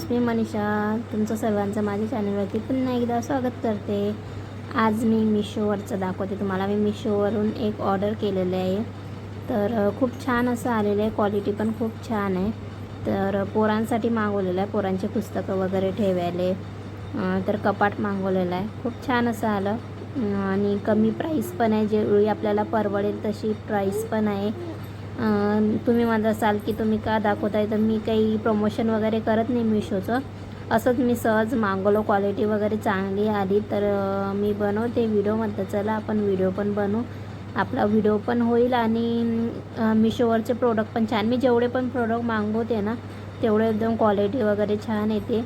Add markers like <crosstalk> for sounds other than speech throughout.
Friends मी मनीषा. तुमचं सर्वांचं माझ्या चॅनलवरती पुन्हा एकदा स्वागत करते. आज मी मिशोवरचं दाखवते तुम्हाला. मी मिशोवरून एक ऑर्डर केलेलं आहे. तर खूप छान असं आलेलं आहे. क्वालिटी पण खूप छान आहे. तर पोरांसाठी मागवलेलं आहे. पोरांचे पुस्तकं वगैरे ठेवायले. तर कपाट मागवलेलं आहे. खूप छान असं आलं. आणि कमी प्राईस पण आहे. जेवढी आपल्याला परवडेल तशी प्राईस पण आहे. तुम्ही म्हणत असाल की तुम्ही का दाखवताय? तर मी काही प्रमोशन वगैरे करत नाही मिशोचं. असंच मी सहज मागवलो. क्वालिटी वगैरे चांगली आली तर मी बनवते व्हिडिओ चला आपण व्हिडिओ पण बनवू. आपला व्हिडिओ पण होईल आणि मिशोवरचे प्रोडक्ट पण छान. मी जेवढे पण प्रोडक्ट मागवते ना तेवढे एकदम क्वालिटी वगैरे छान येते.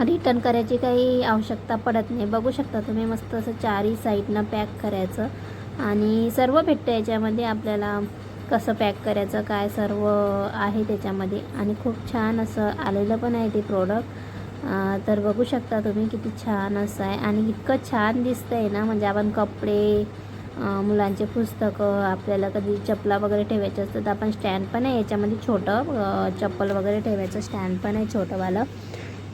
रिटर्न करायची काही आवश्यकता पडत नाही. बघू शकता तुम्ही मस्त असं चारही साईडनं पॅक करायचं. आणि सर्व भेटतं याच्यामध्ये आपल्याला. कसं पॅक करायचं काय सर्व आहे त्याच्यामध्ये. आणि खूप छान असं आलेलं पण आहे ते प्रोडक्ट तर बघू शकता तुम्ही किती छान असं आहे. आणि इतकं छान दिसतं आहे ना म्हणजे आपण कपडे मुलांचे पुस्तकं आपल्याला कधी चपला वगैरे ठेवायचे असतं तर आपण स्टँड पण आहे याच्यामध्ये छोटं. चप्पल वगैरे ठेवायचं स्टँड पण आहे छोटंवालं.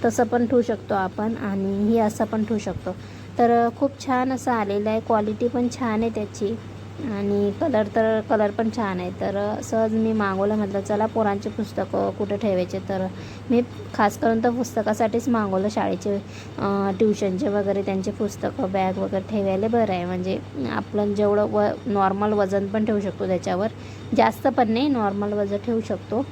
तसं पण ठेवू शकतो आपण आणि हे असं पण ठेवू शकतो. तर खूप छान असं आलेलं आहे. क्वालिटी पण छान आहे त्याची. आणि कलर तर कलर पण छान आहे. तर सहज मी मागवलं म्हटलं चला पोरांचे पुस्तकं कुठे ठेवायचे? तर मी खास करून तर पुस्तकासाठीच मागवलं शाळेचे ट्युशनचे वगैरे त्यांचे पुस्तकं बॅग वगैरे ठेवायला बरं आहे. म्हणजे आपण जेवढं व नॉर्मल वजन पण ठेवू शकतो त्याच्यावर. जास्त पण नाही नॉर्मल वजन ठेवू शकतो.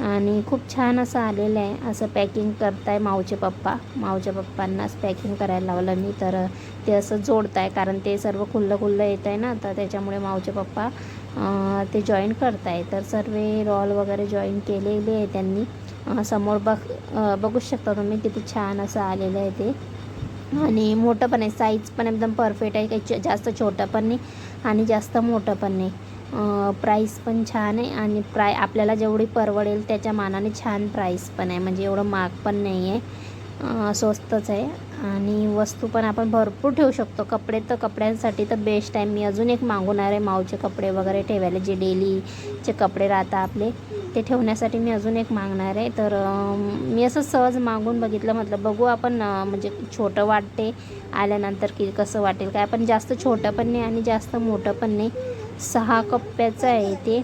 आणि खूप छान असं आलेलं आहे. असं पॅकिंग करताय मावचे पप्पा. मावच्या पप्पांनाच पॅकिंग करायला लावलं मी. तर ते असं जोडताय कारण ते सर्व खुल्लं खुल्लं येत आहे ना. तर त्याच्यामुळे माऊचे पप्पा ते जॉईन करताय. तर सर्व रॉल वगैरे जॉईन केलेले आहे त्यांनी. समोर बघ बघू शकता तुम्ही किती छान असं आलेलं आहे ते. आणि मोठं पण आहे. साईज पण एकदम परफेक्ट आहे. काही जास्त छोटं पण नाही आणि जास्त मोठं पण नाही. प्राईस पण छान आहे आणि प्राय आपल्याला जेवढी परवडेल त्याच्या मानाने छान प्राईस पण आहे. म्हणजे एवढं महाग पण नाही आहे स्वस्तच आहे. आणि वस्तू पण आपण भरपूर ठेवू शकतो. कपडे तर कपड्यांसाठी तर बेस्ट आहे. मी अजून एक मागवणार आहे. माऊचे कपडे वगैरे ठेवायला जे डेलीचे कपडे राहतात आपले ते ठेवण्यासाठी मी अजून एक मागणार आहे. तर मी असं सहज मागून बघितलं. म्हटलं बघू आपण म्हणजे छोटं वाटते आल्यानंतर की कसं वाटेल? काय पण जास्त छोटं पण नाही आणि जास्त मोठं पण नाही. सहा कप्प्याचं आहे ते.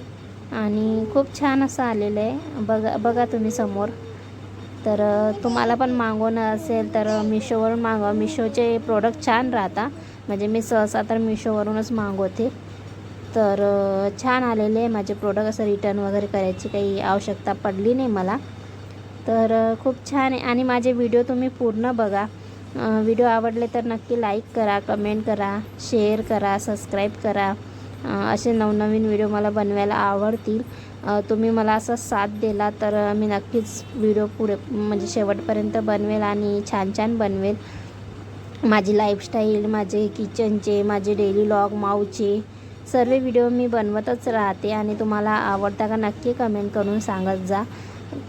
आणि खूप छान असं आलेलं आहे. बघा बघा तुम्ही समोर. तर तुम्हाला पण मागवणं असेल तर मिशोवरून मागवा. मिशोचे प्रोडक्ट छान राहता. म्हणजे मी सहसा तर मिशोवरूनच मागवते. तर छान आलेले आहे माझे प्रोडक्ट असं रिटर्न वगैरे करायची काही आवश्यकता पडली नाही मला. तर खूप छान आहे. आणि माझे व्हिडिओ तुम्ही पूर्ण बघा. व्हिडिओ आवडले तर नक्की लाईक करा कमेंट करा शेअर करा सबस्क्राईब करा. असे नवनवीन व्हिडिओ मला बनवायला आवडतील. तुम्ही मला असा साथ दिला तर मी नक्कीच व्हिडिओ पुढे म्हणजे शेवटपर्यंत बनवेल आणि छान छान बनवेल. माझी लाईफस्टाईल माझे किचनचे माझे डेली लॉग माऊचे सर्व व्हिडिओ मी बनवतच राहते आणि तुम्हाला आवडता का नक्की कमेंट करून सांगत जा.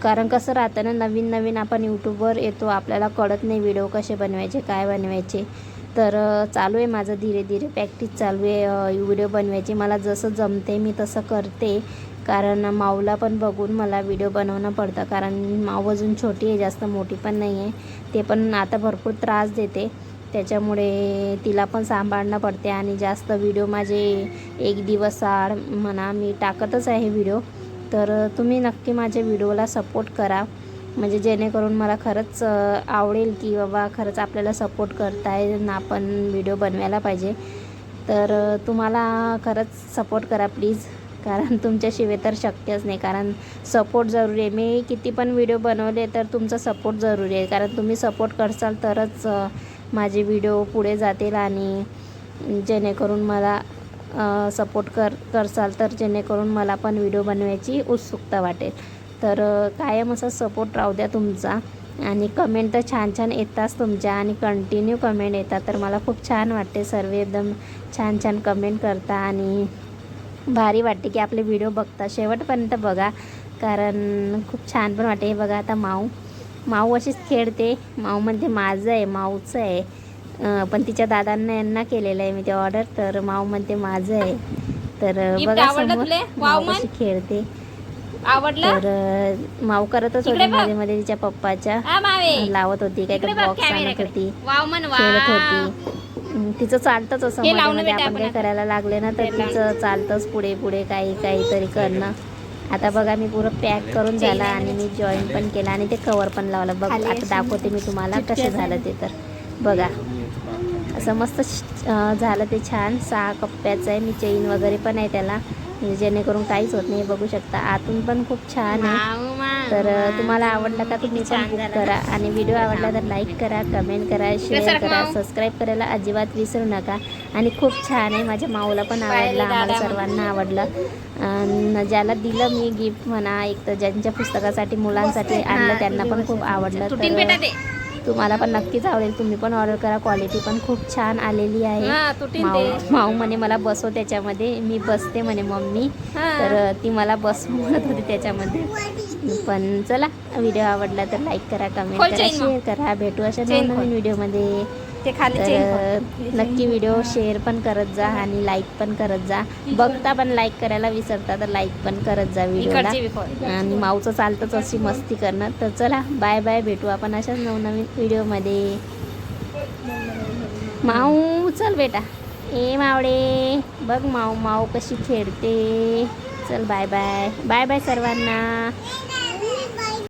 कारण कसं राहतं ना नवीन नवीन आपण यूट्यूबवर येतो आपल्याला कळत नाही व्हिडिओ कसे बनवायचे काय बनवायचे. तर चालू आहे माझं धीरे धीरे. प्रॅक्टिस चालू आहे व्हिडिओ बनवायची. मला जसं जमते मी तसं करते. कारण माऊला पण बघून मला व्हिडिओ बनवणं पडतं. कारण माऊ अजून छोटी आहे जास्त मोठी पण नाही आहे ते पण आता भरपूर त्रास देते. त्याच्यामुळे तिला पण सांभाळणं पडते आणि जास्त व्हिडिओ माझे एक दिवस आड म्हणा मी टाकतच आहे व्हिडिओ तर तुम्ही नक्की माझ्या व्हिडिओला सपोर्ट करा. म्हणजे जेणेकरून मला खरंच आवडेल की बाबा खरंच आपल्याला सपोर्ट करताय ना आपण व्हिडिओ बनवायला पाहिजे. तर तुम्हाला खरंच सपोर्ट करा प्लीज <laughs> कारण तुमच्याशिवाय तर शक्यच नाही. कारण सपोर्ट जरुरी आहे. मी किती पण व्हिडिओ बनवले तर तुमचा सपोर्ट जरुरी आहे. कारण तुम्ही सपोर्ट करसाल तरच माझे व्हिडिओ पुढे जातील आणि जेणेकरून मला सपोर्ट कर करसाल तर जेणेकरून मला पण व्हिडिओ बनवायची उत्सुकता वाटेल. तर कायम असा सपोर्ट राहू द्या तुमचा. आणि कमेंट तर छान छान येताच तुमच्या आणि कंटिन्यू कमेंट येतात. तर मला खूप छान वाटते सर्व एकदम छान छान कमेंट करता आणि भारी वाटते की आपले व्हिडिओ बघता. शेवटपर्यंत बघा. कारण खूप छान पण वाटते. हे बघा आता माऊ. माऊ अशीच खेळते. माऊ म्हणते माझं आहे. माऊचं आहे. पण तिच्या दादांना यांना केलेलं आहे मी ते ऑर्डर तर माऊ म्हणते माझं आहे. तर बघा समोर? माऊ खेळते. आवडला? तर माऊ करतच होती. मध्ये मध्ये तिच्या पप्पाच्या. मावे. लावत होती काय काय बॉक्स आणत होती. खेळत होती. तिचं चालतंच असं मध्ये आपण काही. करायला लागले ना तर. तिचं चालतंच पुढे पुढे काही काहीतरी करणं. आता बघा मी पुरं पॅक करून झाला आणि मी जॉईन पण केला आणि ते कवर पण लावलं. बघ आता दाखवते मी तुम्हाला कसं. झालं ते तर. बघा. असं मस्त झालं ते छान. सहा कप्प्याचं आहे. मी चेन वगैरे पण आहे त्याला. जेणेकरून काहीच होत नाही हे बघू शकता. आतून पण खूप छान आहे. तर तुम्हाला आवडला का तुम्ही पण छान बुक करा. आणि व्हिडिओ आवडला तर लाईक करा कमेंट करा शेअर करा? सबस्क्राईब करायला अजिबात विसरू नका. आणि खूप छान आहे. माझ्या माऊला पण आवडलं आम्हाला सर्वांना आवडलं. ज्याला दिलं मी गिफ्ट म्हणा एक तर ज्यांच्या पुस्तकासाठी मुलांसाठी आणलं त्यांना पण खूप आवडलं. तर तुम्हाला पण नक्कीच आवडेल. तुम्ही पण ऑर्डर करा. क्वालिटी पण खूप छान आलेली आहे. हा माऊ म्हणे मला बसव त्याच्यामध्ये. मी बसते म्हणे मम्मी. तर ती मला बसव म्हणत होती त्याच्यामध्ये. पण चला व्हिडिओ आवडला तर लाईक करा कमेंट करा. शेअर करा. भेटू अशा नवीन. व्हिडिओमध्ये. तर नक्की व्हिडिओ शेअर पण करत जा आणि लाईक पण करत जा. बघता पण लाईक करायला विसरता तर लाईक पण करत जा व्हिडिओला. आणि माऊचं चालतंच अशी मस्ती करणं. तर चला बाय बाय भेटू आपण अशाच नवनवीन व्हिडिओमध्ये माऊ चल बेटा. ए मावडे बघ माऊ माऊ कशी खेळते. चल बाय बाय बाय बाय सर्वांना.